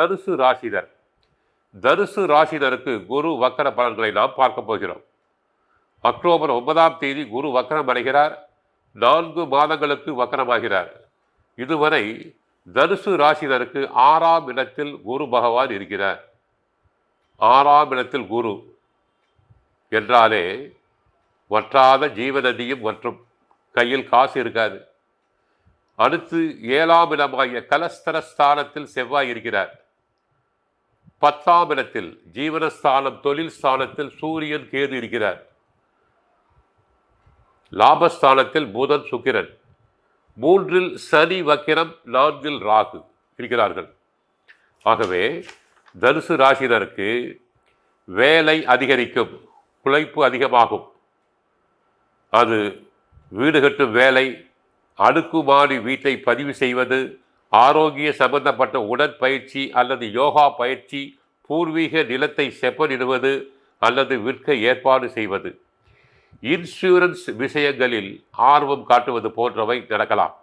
தருசு ராசிதர். தருசு ராசினருக்கு குரு வக்கர பலன்களை நாம் பார்க்க போகிறோம். அக்டோபர் ஒன்பதாம் தேதி குரு வக்கரம் அடைகிறார். நான்கு மாதங்களுக்கு வக்கரமாகிறார். இதுவரை தனுசு ராசினருக்கு ஆறாம் இடத்தில் குரு பகவான் இருக்கிறார். ஆறாம் இடத்தில் குரு என்றாலே வற்றாத ஜீவநதியும் மற்றும் கையில் காசு இருக்காது. அடுத்து ஏழாம் இடமாகிய கலஸ்தரஸ்தானத்தில் செவ்வாய் இருக்கிறார். பத்தாம் இடத்தில் ஜீவனஸ்தானம் தொழில் ஸ்தானத்தில் சூரியன் கேது இருக்கிறார். லாபஸ்தானத்தில் புதன் சுக்கிரன். மூன்றில் சனி வக்கிரம் நான்கில் ராகு இருக்கிறார்கள். ஆகவே தனுசு ராசினருக்கு வேலை அதிகரிக்கும் உழைப்பு அதிகமாகும். அது வீடு கட்டும் வேலை அடுக்குமாடி வீட்டை பதிவு செய்வது ஆரோக்கிய சம்பந்தப்பட்ட உடற்பயிற்சி அல்லது யோகா பயிற்சி பூர்வீக நிலத்தை செப்பனிடுவது அல்லது விற்க ஏற்பாடு செய்வது. இன்சூரன்ஸ் விஷயங்களில் ஆர்வம் காட்டுவது போன்றவை நடக்கலாம்.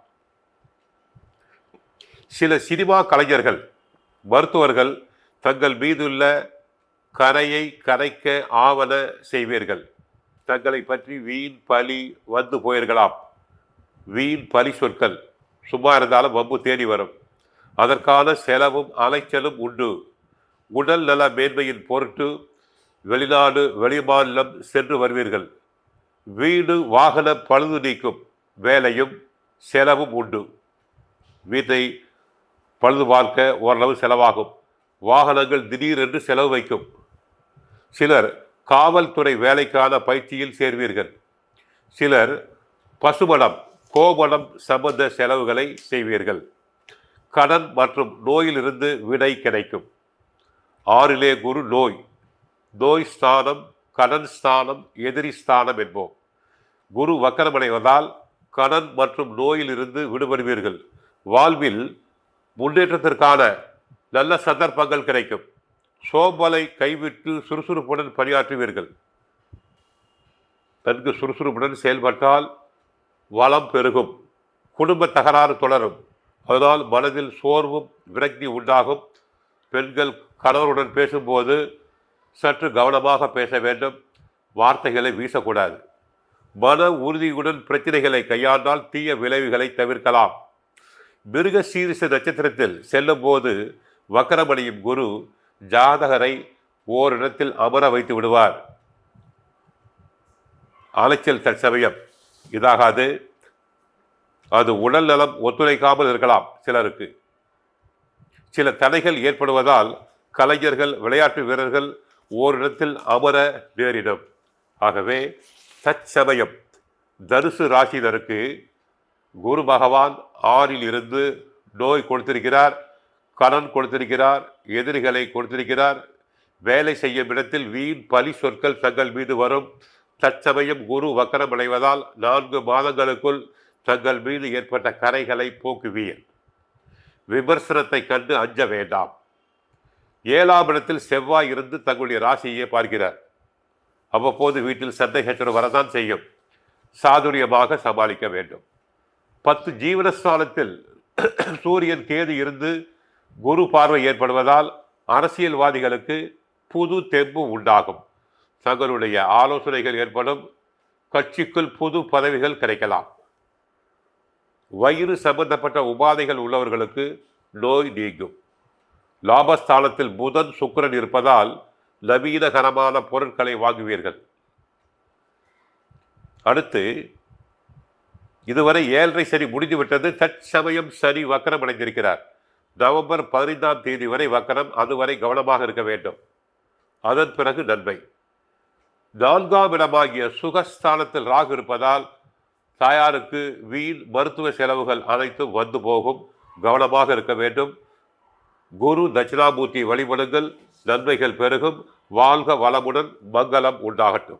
சில சினிமா கலைஞர்கள் மருத்துவர்கள் தங்கள் மீதுள்ள கரையை கரைக்க ஆவண செய்வீர்கள். தங்களை பற்றி வீண் பழி வந்து போயிருக்கலாம். வீண் பலி சொற்கள். சும்மா இருந்தாலும் வம்பு தேடி வரும். அதற்கான செலவும் அலைச்சலும் உண்டு. உடல் நல மேன்மையின் பொருட்டு வெளிநாடு வெளிமாநிலம் சென்று வருவீர்கள். வீடு வாகன பழுது நீக்கும் வேலையும் செலவும் உண்டு. வீட்டை பழுது பார்க்க ஓரளவு செலவாகும். வாகனங்கள் திடீரென்று செலவு வைக்கும். சிலர் காவல்துறை வேலைக்கான பயிற்சியில் சேர்வீர்கள். சிலர் பசுமடம் கோமணம் சம்பந்த செலவுகளை செய்வீர்கள். கடன் மற்றும் நோயிலிருந்து விடை கிடைக்கும். ஆறிலே குரு நோய். நோய் ஸ்தானம் கடன் ஸ்தானம் எதிரி ஸ்தானம் என்போம். குரு வக்கரமடைவதால் கடன் மற்றும் நோயிலிருந்து விடுபடுவீர்கள். வாழ்வில் முன்னேற்றத்திற்கான நல்ல சந்தர்ப்பங்கள் கிடைக்கும். சோம்பலை கைவிட்டு சுறுசுறுப்புடன் பணியாற்றுவீர்கள். நன்கு சுறுசுறுப்புடன் செயல்பட்டால் வளம் பெருகும் குடும்ப தகராறு தொடரும். அதனால் மனதில் சோர்வும் விரக்தி உண்டாகும். பெண்கள் கணவருடன் பேசும்போது சற்று கவனமாக பேச வேண்டும். வார்த்தைகளை வீசக்கூடாது. மன உறுதியுடன் பிரச்சனைகளை கையாண்டால் தீய விளைவுகளை தவிர்க்கலாம். மிருக சீரிச நட்சத்திரத்தில் செல்லும்போது வக்கரமணியும் குரு ஜாதகரை ஓரிடத்தில் அமர வைத்து விடுவார். அலைச்சல் தற்சமயம். இதாகாது. அது உடல் நலம் ஒத்துழைக்காமல் இருக்கலாம் சிலருக்கு. சில தடைகள் ஏற்படுவதால் கலைஞர்கள் விளையாட்டு வீரர்கள் ஓரிடத்தில் அமர நேரிடும். ஆகவே தற்சமயம் தனுசு ராசினருக்கு குரு பகவான் ஆறில் இருந்து நோய் கொடுத்திருக்கிறார் கடன் கொடுத்திருக்கிறார் எதிரிகளை கொடுத்திருக்கிறார். வேலை செய்யும் இடத்தில் வீண் பலி சொற்கள் தங்கள் மீது வரும். தற்சமயம் குரு வக்கரம் அடைவதால் நான்கு மாதங்களுக்குள் தங்கள் மீது ஏற்பட்ட கரைகளை போக்குவீர். விமர்சனத்தை கண்டு அஞ்ச வேண்டாம். ஏழாம் இடத்தில் செவ்வாய் இருந்து தங்களுடைய ராசியை பார்க்கிறார். அவ்வப்போது வீட்டில் சண்டை வரதான் செய்யும். சாதுரியமாக சமாளிக்க வேண்டும். பத்து ஜீவனஸ்தானத்தில் சூரியன் கேது இருந்து குரு பார்வை ஏற்படுவதால் அரசியல்வாதிகளுக்கு புது தெம்பு உண்டாகும். தங்களுடைய ஆலோசனைகள் ஏற்படும். கட்சிக்குள் புது பதவிகள் கிடைக்கலாம். வயிறு சம்பந்தப்பட்ட உபாதைகள் உள்ளவர்களுக்கு நோய் நீங்கும். லாபஸ்தானத்தில் புதன் சுக்கிரன் இருப்பதால் நவீனகரமான பொருட்களை வாங்குவீர்கள். அடுத்து இதுவரை ஏழரை சரி முடிந்துவிட்டது. தற்சமயம் சரி வக்கரம் அடைந்திருக்கிறார். நவம்பர் பதினைந்தாம் தேதி வரை வக்கரம் அதுவரை கவனமாக இருக்க வேண்டும். அதன் பிறகு நன்மை. நான்காம் இடமாகிய சுகஸ்தானத்தில் ராகு இருப்பதால் தாயாருக்கு வீண் மருத்துவ செலவுகள் அனைத்தும் வந்து போகும். கவனமாக இருக்க வேண்டும். குரு தட்சிணாமூர்த்தி வழிபடுங்கள். நன்மைகள் பெருகும். வாழ்க வளமுடன் மங்களம் உண்டாகட்டும்.